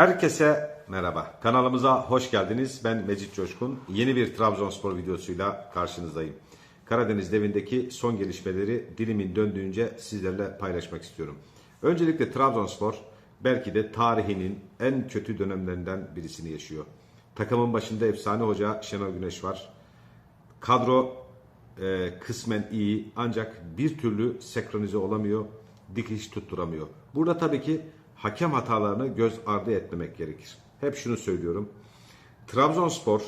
Herkese merhaba. Kanalımıza hoş geldiniz. Ben Mecit Coşkun. Yeni bir Trabzonspor videosuyla karşınızdayım. Karadeniz devindeki son gelişmeleri dilimin döndüğünce sizlerle paylaşmak istiyorum. Öncelikle Trabzonspor belki de tarihinin en kötü dönemlerinden birisini yaşıyor. Takımın başında efsane hoca Şenol Güneş var. Kadro e, kısmen iyi ancak bir türlü senkronize olamıyor, dikiş tutturamıyor. Burada tabii ki hakem hatalarını göz ardı etmemek gerekir. Hep şunu söylüyorum. Trabzonspor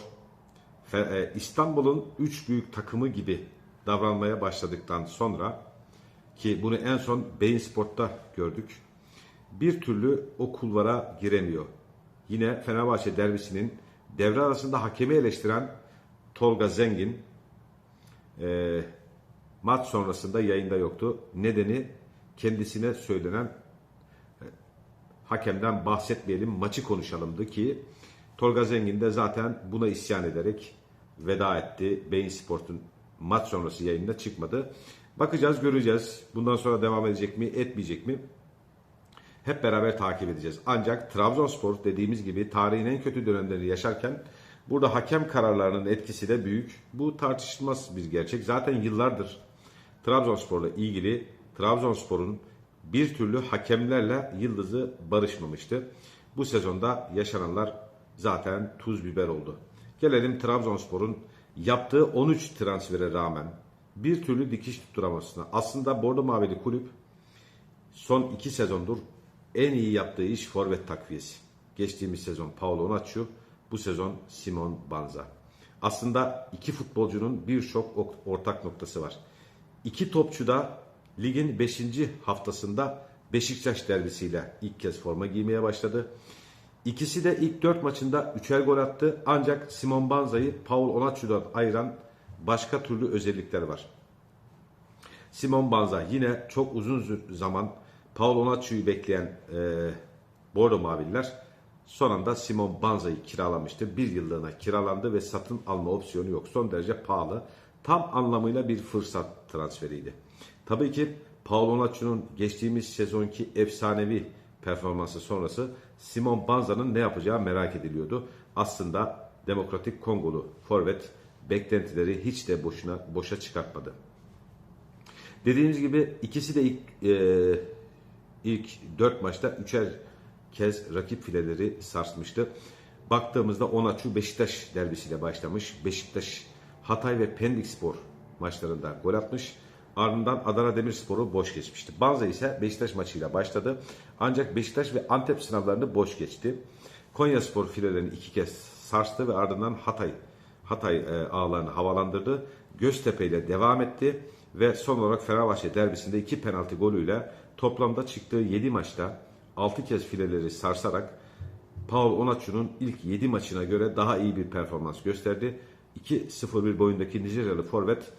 e, İstanbul'un üç büyük takımı gibi davranmaya başladıktan sonra ki bunu en son Beyin Sport'ta gördük. Bir türlü o kulvara giremiyor. Yine Fenerbahçe derbisinin devre arasında hakemi eleştiren Tolga Zengin e, maç sonrasında yayında yoktu. Nedeni kendisine söylenen hakemden bahsetmeyelim maçı konuşalımdı ki Tolga Zengin de zaten buna isyan ederek veda etti. Beyin Sport'un maç sonrası yayında çıkmadı. Bakacağız göreceğiz. Bundan sonra devam edecek mi etmeyecek mi? Hep beraber takip edeceğiz. Ancak Trabzonspor dediğimiz gibi tarihin en kötü dönemlerini yaşarken burada hakem kararlarının etkisi de büyük. Bu tartışılmaz bir gerçek. Zaten yıllardır Trabzonspor'la ilgili Trabzonspor'un bir türlü hakemlerle yıldızı barışmamıştı. Bu sezonda yaşananlar zaten tuz biber oldu. Gelelim Trabzonspor'un yaptığı 13 transfere rağmen bir türlü dikiş tutturamasına. Aslında Bordo Mavili kulüp son iki sezondur en iyi yaptığı iş forvet takviyesi. Geçtiğimiz sezon Paulo Onaccio, bu sezon Simon Banza. Aslında iki futbolcunun birçok ok- ortak noktası var. İki topçu da ligin 5. haftasında Beşiktaş derbisiyle ilk kez forma giymeye başladı. İkisi de ilk 4 maçında 3'er gol attı. Ancak Simon Banza'yı Paul Onaccio'dan ayıran başka türlü özellikler var. Simon Banza yine çok uzun zaman Paul Onaccio'yu bekleyen e, Bordo Maviller son anda Simon Banza'yı kiralamıştı. Bir yıllığına kiralandı ve satın alma opsiyonu yok. Son derece pahalı. Tam anlamıyla bir fırsat transferiydi. Tabii ki Paul Onaccio'nun geçtiğimiz sezonki efsanevi performansı sonrası Simon Banza'nın ne yapacağı merak ediliyordu. Aslında Demokratik Kongolu forvet beklentileri hiç de boşuna boşa çıkartmadı. Dediğimiz gibi ikisi de ilk e, ilk 4 maçta üçer kez rakip fileleri sarsmıştı. Baktığımızda Onaçu Beşiktaş derbisiyle başlamış. Beşiktaş Hatay ve Pendik Spor maçlarında gol atmış. Ardından Adana Demirspor'u boş geçmişti. Banza ise Beşiktaş maçıyla başladı. Ancak Beşiktaş ve Antep sınavlarını boş geçti. Konya Spor filelerini iki kez sarstı ve ardından Hatay Hatay e, ağlarını havalandırdı. Göztepe ile devam etti ve son olarak Fenerbahçe derbisinde iki penaltı golüyle toplamda çıktığı 7 maçta 6 kez fileleri sarsarak Paul Onaçu'nun ilk 7 maçına göre daha iyi bir performans gösterdi. 2-0-1 boyundaki Nijeryalı forvet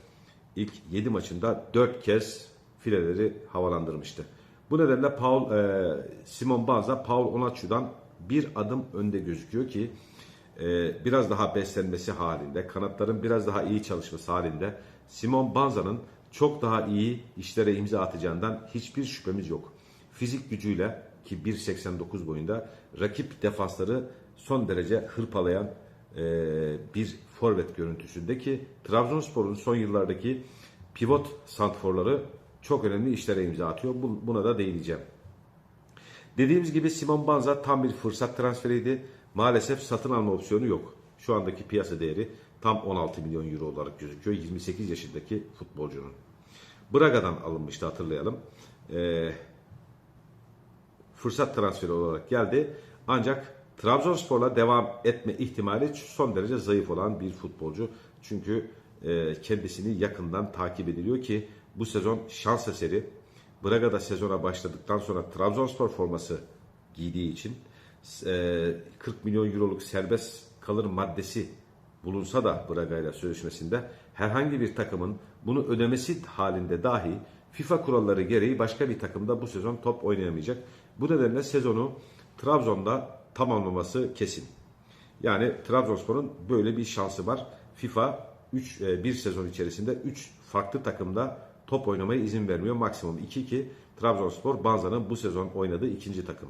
ilk 7 maçında 4 kez fileleri havalandırmıştı. Bu nedenle Paul e, Simon Banza Paul Onaçu'dan bir adım önde gözüküyor ki e, biraz daha beslenmesi halinde, kanatların biraz daha iyi çalışması halinde Simon Banza'nın çok daha iyi işlere imza atacağından hiçbir şüphemiz yok. Fizik gücüyle ki 1.89 boyunda rakip defansları son derece hırpalayan e, bir forvet görüntüsündeki Trabzonspor'un son yıllardaki pivot santforları çok önemli işlere imza atıyor. Bu- Buna da değineceğim. Dediğimiz gibi Simon Banza tam bir fırsat transferiydi. Maalesef satın alma opsiyonu yok. Şu andaki piyasa değeri tam 16 milyon euro olarak gözüküyor. 28 yaşındaki futbolcunun. Braga'dan alınmıştı hatırlayalım. Ee, fırsat transferi olarak geldi. Ancak Trabzonspor'la devam etme ihtimali son derece zayıf olan bir futbolcu. Çünkü e, kendisini yakından takip ediliyor ki bu sezon şans eseri Braga'da sezona başladıktan sonra Trabzonspor forması giydiği için e, 40 milyon euroluk serbest kalır maddesi bulunsa da Braga ile sözleşmesinde herhangi bir takımın bunu ödemesi halinde dahi FIFA kuralları gereği başka bir takımda bu sezon top oynayamayacak. Bu nedenle sezonu Trabzon'da tamamlaması kesin. Yani Trabzonspor'un böyle bir şansı var. FIFA 3 bir sezon içerisinde 3 farklı takımda top oynamaya izin vermiyor. Maksimum 2 ki Trabzonspor Banza'nın bu sezon oynadığı ikinci takım.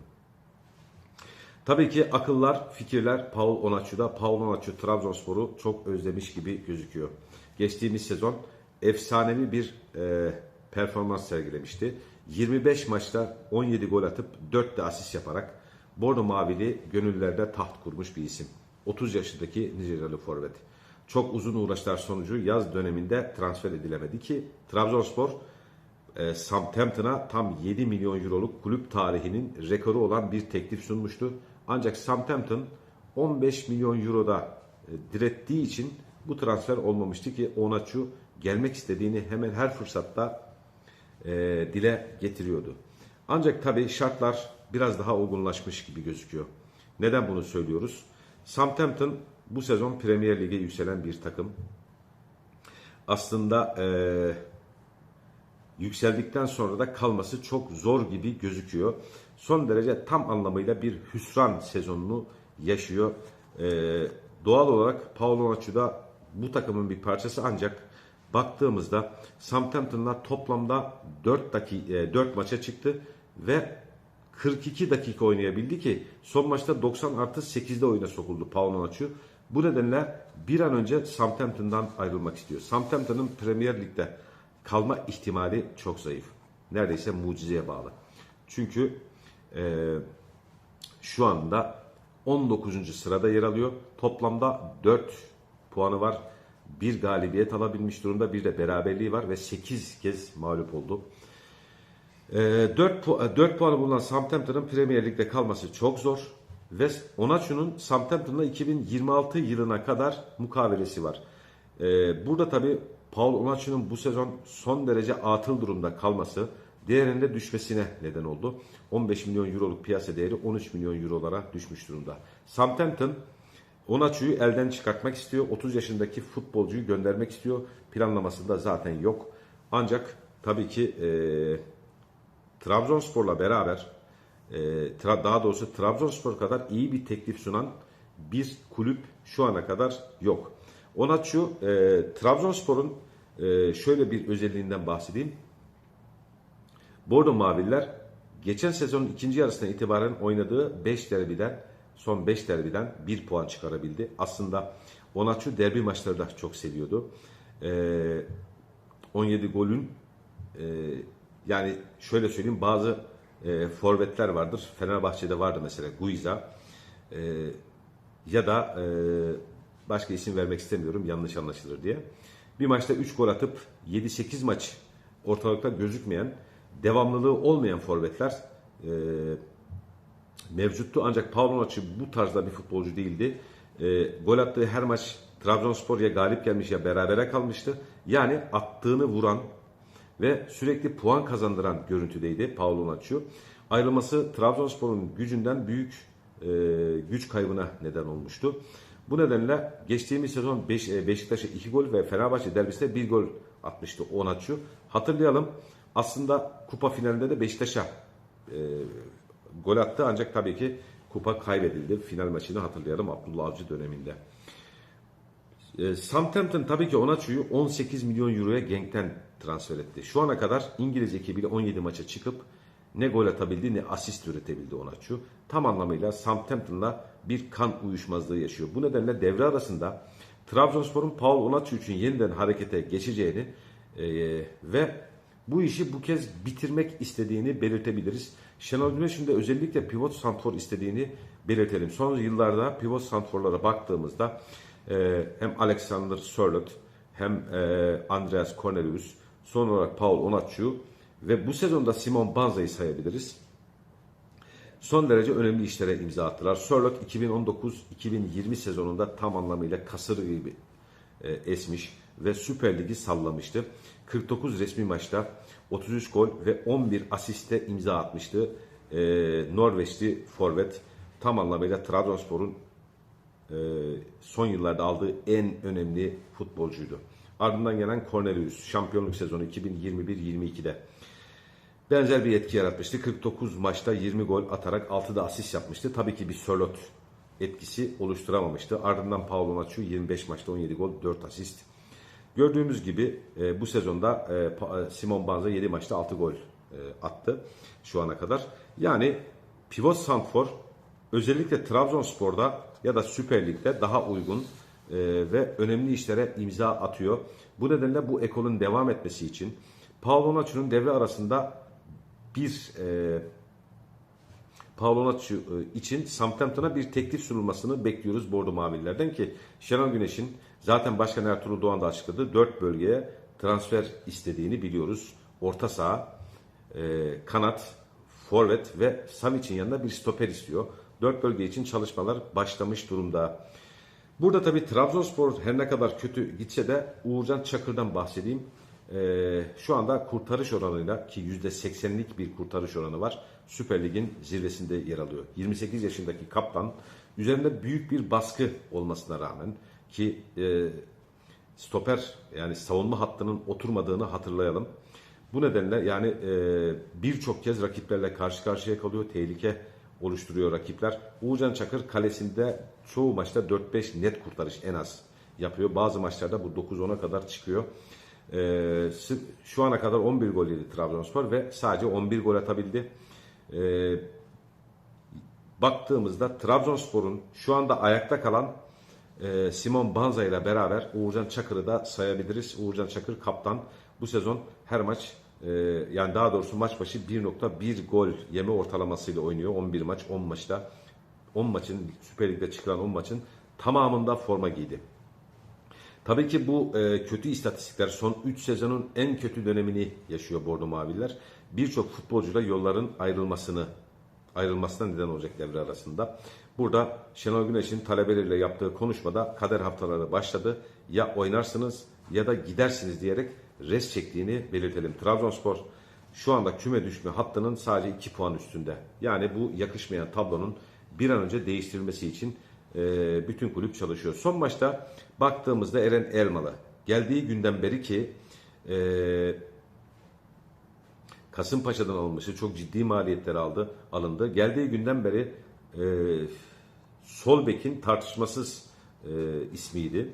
Tabii ki akıllar, fikirler Paul Onaçu'da. Paul Onaçu Trabzonspor'u çok özlemiş gibi gözüküyor. Geçtiğimiz sezon efsanevi bir e, performans sergilemişti. 25 maçta 17 gol atıp 4 de asist yaparak Bordo Mavili gönüllerde taht kurmuş bir isim. 30 yaşındaki Nijeryalı forvet. Çok uzun uğraşlar sonucu yaz döneminde transfer edilemedi ki Trabzonspor e, Southampton'a tam 7 milyon euroluk kulüp tarihinin rekoru olan bir teklif sunmuştu. Ancak Southampton 15 milyon euroda e, direttiği için bu transfer olmamıştı ki Onaçu gelmek istediğini hemen her fırsatta e, dile getiriyordu. Ancak tabii şartlar biraz daha olgunlaşmış gibi gözüküyor. Neden bunu söylüyoruz? Southampton bu sezon Premier Lig'e yükselen bir takım. Aslında e, yükseldikten sonra da kalması çok zor gibi gözüküyor. Son derece tam anlamıyla bir hüsran sezonunu yaşıyor. E, doğal olarak Paulo Onaçu da bu takımın bir parçası ancak baktığımızda Southampton'la toplamda 4, dakika, 4 maça çıktı ve 42 dakika oynayabildi ki son maçta 90 artı 8'de oyuna sokuldu Paulo Onaçu. Bu nedenle bir an önce Southampton'dan ayrılmak istiyor. Southampton'ın Premier Lig'de kalma ihtimali çok zayıf. Neredeyse mucizeye bağlı. Çünkü e, şu anda 19. sırada yer alıyor. Toplamda 4 puanı var. Bir galibiyet alabilmiş durumda. Bir de beraberliği var ve 8 kez mağlup oldu. E, 4, pu 4 puanı bulunan Southampton'ın Premier Lig'de kalması çok zor. Ve Onaçu'nun Southampton'la 2026 yılına kadar mukavelesi var. E, burada tabi Paul Onaçu'nun bu sezon son derece atıl durumda kalması değerinde düşmesine neden oldu. 15 milyon euroluk piyasa değeri 13 milyon eurolara düşmüş durumda. Southampton Onaçu'yu elden çıkartmak istiyor. 30 yaşındaki futbolcuyu göndermek istiyor. Planlamasında zaten yok. Ancak tabii ki e, Trabzonspor'la beraber e, daha doğrusu Trabzonspor kadar iyi bir teklif sunan bir kulüp şu ana kadar yok. Onaçu e, Trabzonspor'un e, şöyle bir özelliğinden bahsedeyim. Bordo Maviller geçen sezonun ikinci yarısına itibaren oynadığı 5 derbiden son 5 derbiden 1 puan çıkarabildi. Aslında Onaçu derbi maçları da çok seviyordu. E, 17 golün yani şöyle söyleyeyim bazı e, forvetler vardır. Fenerbahçe'de vardı mesela Guiza. E, ya da e, başka isim vermek istemiyorum yanlış anlaşılır diye. Bir maçta 3 gol atıp 7-8 maç ortalıkta gözükmeyen, devamlılığı olmayan forvetler e, mevcuttu. Ancak Pavlovacı bu tarzda bir futbolcu değildi. E, gol attığı her maç Trabzonspor ya galip gelmiş ya berabere kalmıştı. Yani attığını vuran ve sürekli puan kazandıran görüntüdeydi Paulo Nacho. Ayrılması Trabzonspor'un gücünden büyük e, güç kaybına neden olmuştu. Bu nedenle geçtiğimiz sezon Beş, e, Beşiktaş'a 2 gol ve Fenerbahçe derbisinde 1 gol atmıştı Onaçu. Hatırlayalım aslında kupa finalinde de Beşiktaş'a e, gol attı ancak tabii ki kupa kaybedildi. Final maçını hatırlayalım Abdullah Avcı döneminde. E, Southampton tabii ki Onaçu'yu 18 milyon euroya Genk'ten transfer etti. Şu ana kadar İngiliz ekibiyle 17 maça çıkıp ne gol atabildi ne asist üretebildi Onaçu. Tam anlamıyla Southampton'la bir kan uyuşmazlığı yaşıyor. Bu nedenle devre arasında Trabzonspor'un Paul Onaçu için yeniden harekete geçeceğini e, ve bu işi bu kez bitirmek istediğini belirtebiliriz. Şenol Güneş'in de özellikle pivot santrfor istediğini belirtelim. Son yıllarda pivot santrforlara baktığımızda e, hem Alexander Sörloth hem e, Andreas Cornelius son olarak Paul Onaçu ve bu sezonda Simon Banza'yı sayabiliriz. Son derece önemli işlere imza attılar. Sörloth 2019-2020 sezonunda tam anlamıyla kasır gibi e, esmiş ve Süper Ligi sallamıştı. 49 resmi maçta 33 gol ve 11 asiste imza atmıştı. E, Norveçli forvet tam anlamıyla Trabzonspor'un e, son yıllarda aldığı en önemli futbolcuydu. Ardından gelen Cornelius şampiyonluk sezonu 2021-22'de benzer bir etki yaratmıştı. 49 maçta 20 gol atarak 6'da asist yapmıştı. Tabii ki bir Sörloth etkisi oluşturamamıştı. Ardından Paulo Nacho 25 maçta 17 gol 4 asist. Gördüğümüz gibi e, bu sezonda e, Simon Banza 7 maçta 6 gol e, attı şu ana kadar. Yani pivot santfor özellikle Trabzonspor'da ya da Süper Lig'de daha uygun e, ve önemli işlere imza atıyor. Bu nedenle bu ekolun devam etmesi için Paolo Nacho'nun devre arasında bir e, Paolo Nacho e, için Southampton'a bir teklif sunulmasını bekliyoruz Bordo Mavililerden ki Şenol Güneş'in zaten Başkan Ertuğrul Doğan da açıkladı. Dört bölgeye transfer istediğini biliyoruz. Orta saha, e, kanat, forvet ve Savic'in yanında bir stoper istiyor. Dört bölge için çalışmalar başlamış durumda. Burada tabii Trabzonspor her ne kadar kötü gitse de Uğurcan Çakır'dan bahsedeyim. Ee, şu anda kurtarış oranıyla ki %80'lik bir kurtarış oranı var. Süper Lig'in zirvesinde yer alıyor. 28 yaşındaki kaptan üzerinde büyük bir baskı olmasına rağmen ki e, stoper yani savunma hattının oturmadığını hatırlayalım. Bu nedenle yani e, birçok kez rakiplerle karşı karşıya kalıyor. Tehlike oluşturuyor rakipler. Uğurcan Çakır kalesinde çoğu maçta 4-5 net kurtarış en az yapıyor. Bazı maçlarda bu 9-10'a kadar çıkıyor. E, sı- şu ana kadar 11 gol yedi Trabzonspor ve sadece 11 gol atabildi. E, baktığımızda Trabzonspor'un şu anda ayakta kalan e, Simon Banza ile beraber Uğurcan Çakır'ı da sayabiliriz. Uğurcan Çakır kaptan. Bu sezon her maç e, yani daha doğrusu maç başı 1.1 gol yeme ortalamasıyla oynuyor. 11 maç 10 maçta 10 maçın Süper Lig'de çıkan 10 maçın tamamında forma giydi. Tabii ki bu e, kötü istatistikler son 3 sezonun en kötü dönemini yaşıyor Bordo Mavililer. Birçok futbolcuyla yolların ayrılmasını ayrılmasına neden olacak devre arasında. Burada Şenol Güneş'in talebeleriyle yaptığı konuşmada kader haftaları başladı. Ya oynarsınız ya da gidersiniz diyerek res çektiğini belirtelim. Trabzonspor şu anda küme düşme hattının sadece 2 puan üstünde. Yani bu yakışmayan tablonun bir an önce değiştirilmesi için e, bütün kulüp çalışıyor. Son maçta baktığımızda Eren Elmalı geldiği günden beri ki e, Kasımpaşa'dan alınmıştı. Çok ciddi maliyetler aldı, alındı. Geldiği günden beri e, sol bekin tartışmasız e, ismiydi.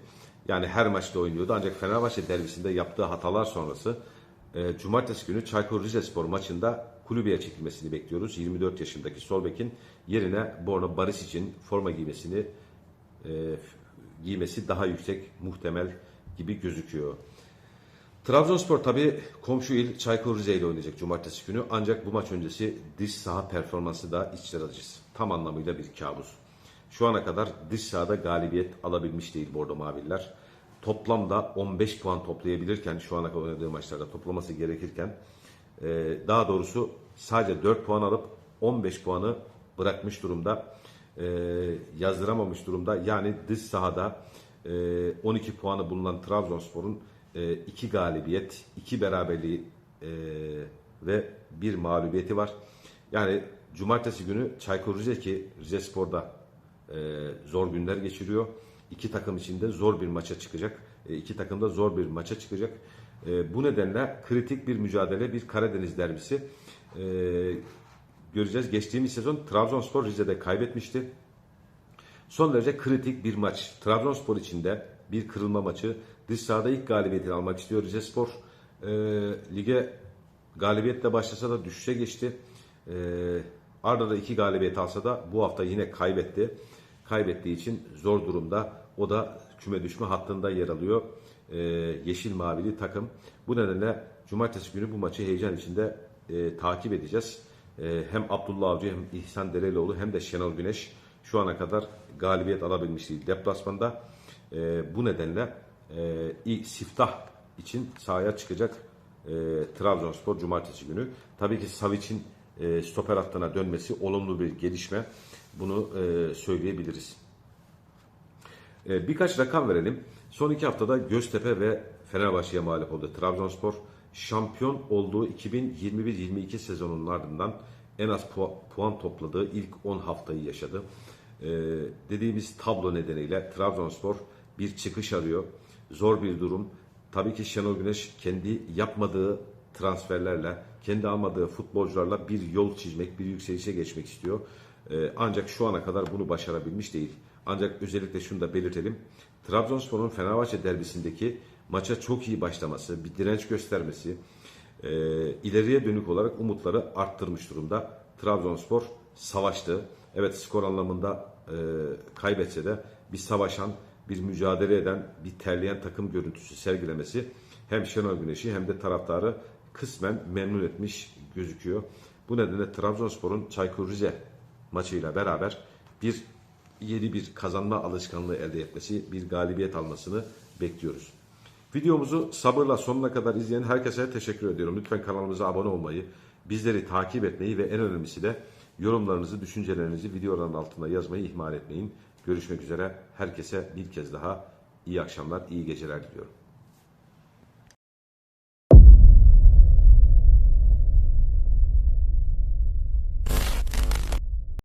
Yani her maçta oynuyordu. Ancak Fenerbahçe derbisinde yaptığı hatalar sonrası e, Cumartesi günü Çaykur Rizespor maçında kulübeye çekilmesini bekliyoruz. 24 yaşındaki sol bekin yerine Borna Baris için forma giymesini e, giymesi daha yüksek muhtemel gibi gözüküyor. Trabzonspor tabi komşu il Çaykur Rize ile oynayacak cumartesi günü. Ancak bu maç öncesi dış saha performansı da içler acısı. Tam anlamıyla bir kabus. Şu ana kadar dış sahada galibiyet alabilmiş değil Bordo Maviller. Toplamda 15 puan toplayabilirken şu ana kadar oynadığı maçlarda toplaması gerekirken e, daha doğrusu sadece 4 puan alıp 15 puanı bırakmış durumda. E, yazdıramamış durumda. Yani dış sahada e, 12 puanı bulunan Trabzonspor'un 2 galibiyet, 2 beraberliği e, ve bir mağlubiyeti var. Yani cumartesi günü Çaykur Rize ki e, zor günler geçiriyor. İki takım içinde zor bir maça çıkacak. E, iki takım da zor bir maça çıkacak. E, bu nedenle kritik bir mücadele, bir Karadeniz derbisi e, göreceğiz. Geçtiğimiz sezon Trabzonspor Rize'de kaybetmişti. Son derece kritik bir maç. Trabzonspor için de bir kırılma maçı. Dış sahada ilk galibiyetini almak istiyor Rizespor. E, lige galibiyetle başlasa da düşüşe geçti. E, Arda'da iki galibiyet alsa da bu hafta yine kaybetti. Kaybettiği için zor durumda. O da küme düşme hattında yer alıyor. E, yeşil mavili takım. Bu nedenle cumartesi günü bu maçı heyecan içinde e, takip edeceğiz. E, hem Abdullah Avcı hem İhsan Derelioğlu hem de Şenol Güneş şu ana kadar galibiyet alabilmiş değil deplasmanda. E, bu nedenle e, ilk siftah için sahaya çıkacak e, Trabzonspor cumartesi günü. Tabii ki Savic'in e, stoper hattına dönmesi olumlu bir gelişme. Bunu e, söyleyebiliriz. E, birkaç rakam verelim. Son iki haftada Göztepe ve Fenerbahçe'ye mağlup oldu. Trabzonspor şampiyon olduğu 2021-22 sezonunun ardından en az pu- puan topladığı ilk 10 haftayı yaşadı. E, dediğimiz tablo nedeniyle Trabzonspor bir çıkış arıyor. Zor bir durum. Tabii ki Şenol Güneş kendi yapmadığı transferlerle, kendi almadığı futbolcularla bir yol çizmek, bir yükselişe geçmek istiyor. Ee, ancak şu ana kadar bunu başarabilmiş değil. Ancak özellikle şunu da belirtelim. Trabzonspor'un Fenerbahçe derbisindeki maça çok iyi başlaması, bir direnç göstermesi, e, ileriye dönük olarak umutları arttırmış durumda. Trabzonspor savaştı. evet skor anlamında e, kaybetse de bir savaşan, bir mücadele eden, bir terleyen takım görüntüsü sergilemesi hem Şenol Güneş'i hem de taraftarı kısmen memnun etmiş gözüküyor. Bu nedenle Trabzonspor'un Çaykur Rize maçıyla beraber bir yeni bir kazanma alışkanlığı elde etmesi, bir galibiyet almasını bekliyoruz. Videomuzu sabırla sonuna kadar izleyen herkese teşekkür ediyorum. Lütfen kanalımıza abone olmayı, bizleri takip etmeyi ve en önemlisi de yorumlarınızı, düşüncelerinizi videoların altına yazmayı ihmal etmeyin. Görüşmek üzere. Herkese bir kez daha iyi akşamlar, iyi geceler diliyorum.